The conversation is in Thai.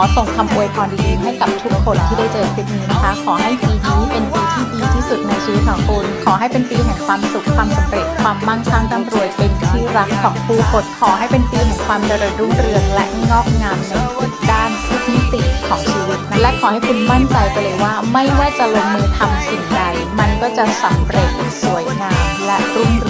อส่งคำอวยพรดีๆให้กับทุกคนที่ได้เจอคลิปนี้นะคะ ขอให้ปีนี้เป็นปีที่ดีที่สุดในชีวิตของคุณ ขอให้เป็นปีแห่งความสุขความสำเร็จ ความมั่งคั่งร่ำรวยเป็นที่รักของผู้คนขอให้เป็นปีแห่งความเจริญรุ่งเรืองและงอกงามในทุกด้านทุกมิติของชีวิตนะและขอให้คุณมั่นใจไปเลยว่า ไม่ว่าจะลงมือทำสิ่งใด มันก็จะสำเร็จสวยงามและรุ่งเรือง